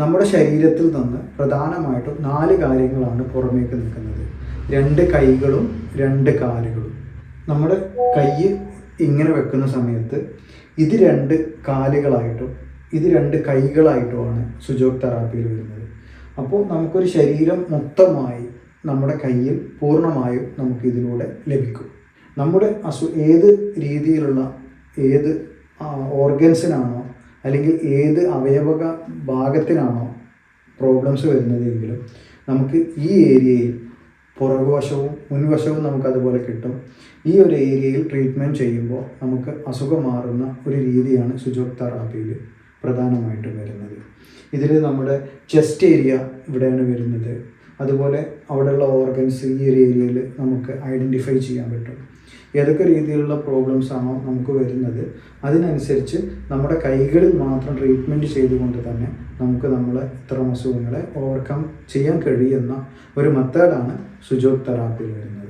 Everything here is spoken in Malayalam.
നമ്മുടെ ശരീരത്തിൽ നിന്ന് പ്രധാനമായിട്ടും നാല് കാര്യങ്ങളാണ് പുറമേക്ക് നിൽക്കുന്നത്. രണ്ട് കൈകളും രണ്ട് കാലുകളും. നമ്മുടെ കൈ ഇങ്ങനെ വെക്കുന്ന സമയത്ത് ഇത് രണ്ട് കാലുകളായിട്ടും ഇത് രണ്ട് കൈകളായിട്ടുമാണ് സുജോക് തെറാപ്പിയിൽ വരുന്നത്. അപ്പോൾ നമുക്കൊരു ശരീരം മൊത്തമായി നമ്മുടെ കയ്യിൽ പൂർണമായും നമുക്ക് ഇതിലൂടെ ലഭിക്കും. നമ്മുടെ അസു ഏത് രീതിയിലുള്ള ഏത് ഓർഗൻസിനാണോ അല്ലെങ്കിൽ ഏത് അവയവക ഭാഗത്തിനാണോ പ്രോബ്ലംസ് വരുന്നതെങ്കിലും നമുക്ക് ഈ ഏരിയയിൽ പുറകുവശവും മുൻവശവും നമുക്ക് അതുപോലെ കിട്ടും. ഈ ഒരു ഏരിയയിൽ ട്രീറ്റ്മെന്റ് ചെയ്യുമ്പോൾ നമുക്ക് അസുഖം മാറുന്ന ഒരു രീതിയാണ് സുജോക് തെറാപ്പിയിൽ പ്രധാനമായിട്ടും വരുന്നത്. ഇതിൽ നമ്മുടെ ചെസ്റ്റ് ഏരിയ ഇവിടെയാണ് വരുന്നത്. അതുപോലെ അവിടെയുള്ള ഓർഗൻസ് ഈ ഒരു ഏരിയയിൽ നമുക്ക് ഐഡന്റിഫൈ ചെയ്യാൻ പറ്റും. ഏതൊക്കെ രീതിയിലുള്ള പ്രോബ്ലംസ് ആണോ നമുക്ക് വരുന്നത് അതിനനുസരിച്ച് നമ്മുടെ കൈകളിൽ മാത്രം ട്രീറ്റ്മെന്റ് ചെയ്തുകൊണ്ട് തന്നെ നമുക്ക് നമ്മളെ ഇത്തരം അസുഖങ്ങളെ ഓവർകം ചെയ്യാൻ കഴിയുന്ന ഒരു മെത്തേഡാണ് സുജോക് തെറാപ്പിയിൽ വരുന്നത്